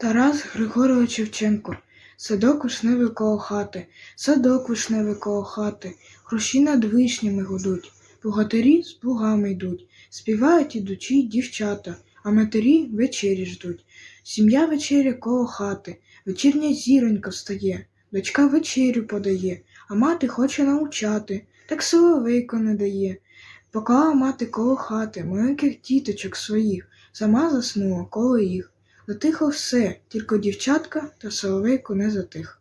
Тарас Григорович Шевченко, садок вишневий коло хати, садок вишневий коло хати, хрущі над вишнями гудуть, богатирі з плугами йдуть, співають ідучі дівчата, а матері вечері ждуть. Сім'я вечеря коло хати, вечірня зіронька встає, дочка вечерю подає, а мати хоче научати, так соловейко не дає. Поклала мати коло хати маленьких діточок своїх, сама заснула коло їх. Затихло все, тільки дівчатка та соловейко не затих.